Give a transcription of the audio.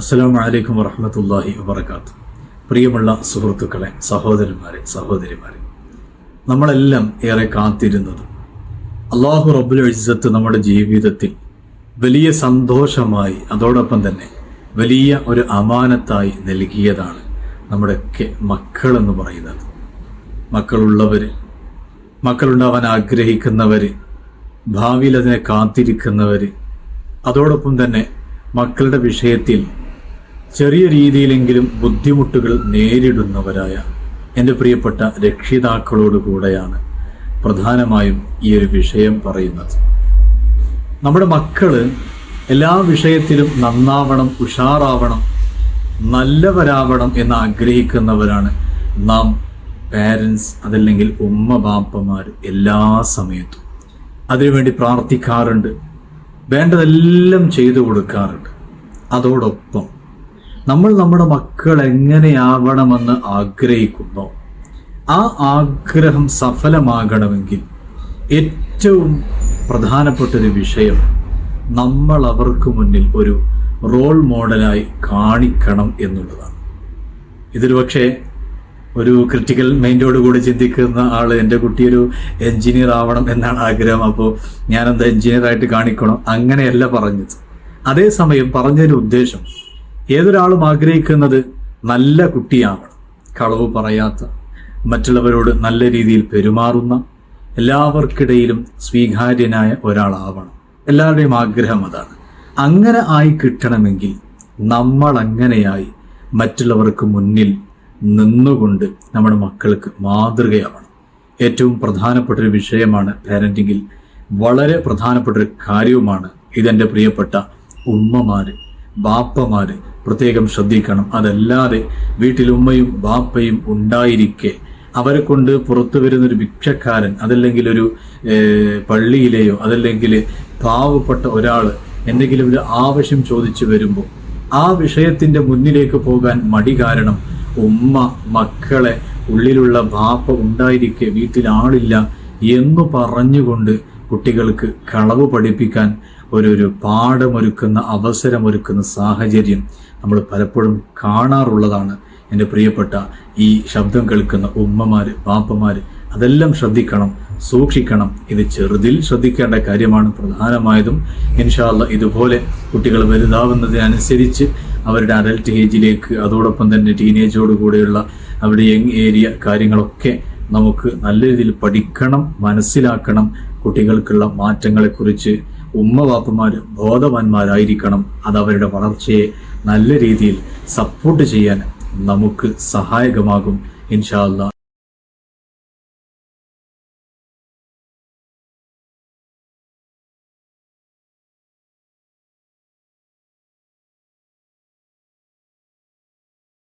അസ്സലാമു വലൈക്കും വറഹമത്തല്ലാഹി വബർക്കാത്തു പ്രിയമുള്ള സുഹൃത്തുക്കളെ സഹോദരന്മാരെ സഹോദരിമാരെ നമ്മളെല്ലാം ഏറെ കാത്തിരുന്നത് അള്ളാഹു റബ്ബുൽ ഇസ്സത്ത് നമ്മുടെ ജീവിതത്തിൽ വലിയ സന്തോഷമായി അതോടൊപ്പം തന്നെ വലിയ ഒരു അമാനത്തായി നൽകിയതാണ് നമ്മുടെയൊക്കെ മക്കളെന്ന് പറയുന്നത്. മക്കളുള്ളവർ മക്കളുണ്ടാവാൻ ആഗ്രഹിക്കുന്നവർ ഭാവിയിൽ അതിനെ കാത്തിരിക്കുന്നവർ അതോടൊപ്പം തന്നെ മക്കളുടെ വിഷയത്തിൽ ചെറിയ രീതിയിലെങ്കിലും ബുദ്ധിമുട്ടുകൾ നേരിടുന്നവരായ എന്റെ പ്രിയപ്പെട്ട രക്ഷിതാക്കളോട് കൂടെയാണ് പ്രധാനമായും ഈ ഒരു വിഷയം പറയുന്നത്. നമ്മുടെ മക്കൾ എല്ലാ വിഷയത്തിലും നന്നാവണം ഉഷാറാവണം നല്ലവരാവണം എന്ന് ആഗ്രഹിക്കുന്നവരാണ് നാം പാരൻസ് അതല്ലെങ്കിൽ ഉമ്മ ബാപ്പമാർ എല്ലാ സമയത്തും. അതിനുവേണ്ടി പ്രാർത്ഥിക്കാറുണ്ട് വേണ്ടതെല്ലാം ചെയ്തു കൊടുക്കാറുണ്ട്. അതോടൊപ്പം നമ്മൾ നമ്മുടെ മക്കൾ എങ്ങനെയാവണമെന്ന് ആഗ്രഹിക്കുന്നു. ആ ആഗ്രഹം സഫലമാകണമെങ്കിൽ ഏറ്റവും പ്രധാനപ്പെട്ടൊരു വിഷയം നമ്മൾ അവർക്ക് മുന്നിൽ ഒരു റോൾ മോഡലായി കാണിക്കണം എന്നുള്ളതാണ്. ഇതൊരു പക്ഷേ ഒരു ക്രിട്ടിക്കൽ മൈൻഡോട് കൂടി ചിന്തിക്കുന്ന ആൾ എന്റെ കുട്ടി ഒരു എഞ്ചിനീയർ ആവണം എന്നാണ് ആഗ്രഹം. അപ്പോൾ ഞാനെന്താ എഞ്ചിനീയർ ആയിട്ട് കാണിക്കണം? അങ്ങനെയല്ല പറഞ്ഞത്. അതേസമയം പറഞ്ഞൊരു ഉദ്ദേശം ഏതൊരാളും ആഗ്രഹിക്കുന്നത് നല്ല കുട്ടിയാവണം കളവ് പറയാത്ത മറ്റുള്ളവരോട് നല്ല രീതിയിൽ പെരുമാറുന്ന എല്ലാവർക്കിടയിലും സ്വീകാര്യനായ ഒരാളാവണം. എല്ലാവരുടെയും ആഗ്രഹം അതാണ്. അങ്ങനെ ആയി കിട്ടണമെങ്കിൽ നമ്മൾ അങ്ങനെയായി മറ്റുള്ളവർക്ക് മുന്നിൽ നിന്നുകൊണ്ട് നമ്മുടെ മക്കൾക്ക് മാതൃകയാവണം. ഏറ്റവും പ്രധാനപ്പെട്ട ഒരു വിഷയമാണ് പാരന്റിങ്ങിൽ വളരെ പ്രധാനപ്പെട്ട ഒരു കാര്യവുമാണ് ഇതെന്റെ പ്രിയപ്പെട്ട ഉമ്മമാര് ബാപ്പമാര് പ്രത്യേകം ശ്രദ്ധിക്കണം. അതല്ലാതെ വീട്ടിൽ ഉമ്മയും ബാപ്പയും ഉണ്ടായിരിക്കെ. അവരെ കൊണ്ട് പുറത്തു വരുന്ന ഒരു ഭിക്ഷക്കാരൻ അതല്ലെങ്കിൽ ഒരു പള്ളിയിലെയോ അതല്ലെങ്കിൽ പാവപ്പെട്ട ഒരാൾ എന്തെങ്കിലും ഒരു ആവശ്യം ചോദിച്ചു വരുമ്പോൾ ആ വിഷയത്തിന്റെ മുന്നിലേക്ക് പോകാൻ മടി കാരണം ഉമ്മ മക്കളെ ഉള്ളിലുള്ള ബാപ്പ ഉണ്ടായിരിക്കെ വീട്ടിൽ ആളില്ല എന്ന് പറഞ്ഞുകൊണ്ട് കുട്ടികൾക്ക് കളവ് പഠിപ്പിക്കാൻ ഒരു ഒരു പാഠമൊരുക്കുന്ന അവസരമൊരുക്കുന്ന സാഹചര്യം നമ്മൾ പലപ്പോഴും കാണാറുള്ളതാണ് എന്റെ പ്രിയപ്പെട്ട ഈ ശബ്ദം കേൾക്കുന്ന ഉമ്മമാർ പാപ്പമാർ അതെല്ലാം ശ്രദ്ധിക്കണം സൂക്ഷിക്കണം. ഇത് ചെറുതിൽ ശ്രദ്ധിക്കേണ്ട കാര്യമാണ്. പ്രധാനമായതും ഇൻഷാല്ല ഇതുപോലെ കുട്ടികൾ വലുതാവുന്നതിനനുസരിച്ച് അവരുടെ അഡൽട്ട് ഏജിലേക്ക് അതോടൊപ്പം തന്നെ ടീനേജോട് കൂടെയുള്ള അവരുടെ യങ് ഏരിയ കാര്യങ്ങളൊക്കെ നമുക്ക് നല്ല രീതിയിൽ പഠിക്കണം മനസ്സിലാക്കണം. കുട്ടികൾക്കുള്ള മാറ്റങ്ങളെക്കുറിച്ച് ഉമ്മ വാപ്പമാർ ബോധവാന്മാരായിരിക്കണം. അത് അവരുടെ വളർച്ചയെ നല്ല രീതിയിൽ സപ്പോർട്ട് ചെയ്യാൻ നമുക്ക് സഹായകമാകും ഇൻഷാല്ല